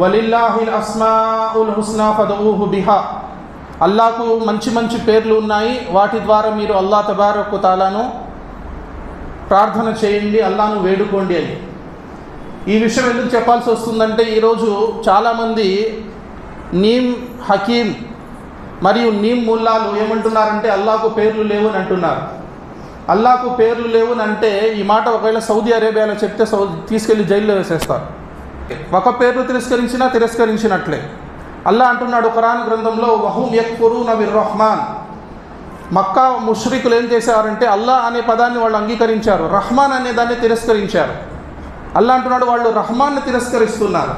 వలిల్లాహిల్ అస్మాఉల్ హుస్నా ఫదఊహు బిహా. అల్లాకు మంచి మంచి పేర్లు ఉన్నాయి. వాటి ద్వారా మీరు అల్లా తబారకు తాలాను ప్రార్థన చేయండి అల్లాను వేడుకోండి అని. ఈ విషయం ఎందుకు చెప్పాల్సి వస్తుందంటే ఈరోజు చాలామంది నీమ్ హకీం మరియు నీమ్ ముల్లాలు ఏమంటున్నారంటే అల్లాకు పేర్లు లేవు అని అంటున్నారు. అల్లాకు పేర్లు లేవు అని అంటే ఈ మాట ఒకవేళ సౌదీ అరేబియాలో చెప్తే సౌదీ తీసుకెళ్ళి జైల్లో వేసేస్తారు. ఒక పేరును తిరస్కరించినా తిరస్కరించినట్లే. అల్లా అంటున్నాడు ఖురాన్ గ్రంథంలో వహుం యక్ఫురు నబిర్ రహమాన్. మక్కా ముష్రికులు ఏం చేశారంటే అల్లా అనే పదాన్ని వాళ్ళు అంగీకరించారు రహమాన్ అనే దాన్ని తిరస్కరించారు. అల్లా అంటున్నాడు వాళ్ళు రహమాన్ని తిరస్కరిస్తున్నారు.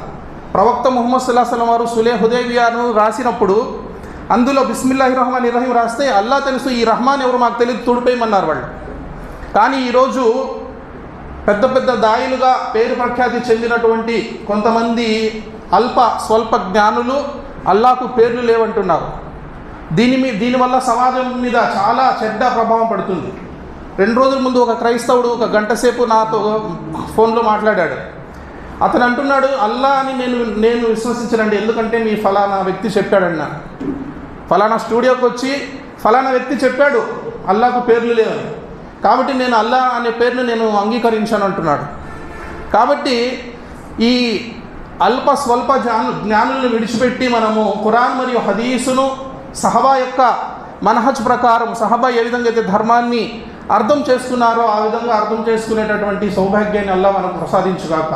ప్రవక్త ముహమ్మద్ సుల్లాహం వారు సులే హుదేవియాను రాసినప్పుడు అందులో బిస్మిల్లాహి రహమాన్ ఇరహీం రాస్తే అల్లా తెలుసు ఈ రహమాన్ ఎవరు మాకు తెలియదు తుడిపేయమన్నారు వాళ్ళు. కానీ ఈరోజు పెద్ద పెద్ద దాయులుగా పేరు ప్రఖ్యాతి చెందినటువంటి కొంతమంది అల్ప స్వల్ప జ్ఞానులు అల్లాకు పేర్లు లేవంటున్నారు. దీని మీ దీనివల్ల సమాజం మీద చాలా చెడ్డ ప్రభావం పడుతుంది. రెండు రోజుల ముందు ఒక క్రైస్తవుడు ఒక గంట సేపు నాతో ఫోన్లో మాట్లాడాడు. అతను అంటున్నాడు అల్లా అని నేను నేను విశ్వసించనండి ఎందుకంటే మీ ఫలానా వ్యక్తి చెప్పాడన్న. ఫలానా స్టూడియోకి వచ్చి ఫలానా వ్యక్తి చెప్పాడు అల్లాకు పేర్లు లేవని. కాబట్టి నేను అల్లా అనే పేరును నేను అంగీకరించాను అంటున్నాడు. కాబట్టి ఈ అల్ప స్వల్ప జ్ఞాను జ్ఞానులను విడిచిపెట్టి మనము ఖురాన్ మరియు హదీసును సహబా యొక్క మనహజ్ ప్రకారం సహబా ఏ విధంగా అయితే ధర్మాన్ని అర్థం చేస్తున్నారో ఆ విధంగా అర్థం చేసుకునేటటువంటి సౌభాగ్యాన్ని అల్లా మనకు ప్రసాదించుగాక.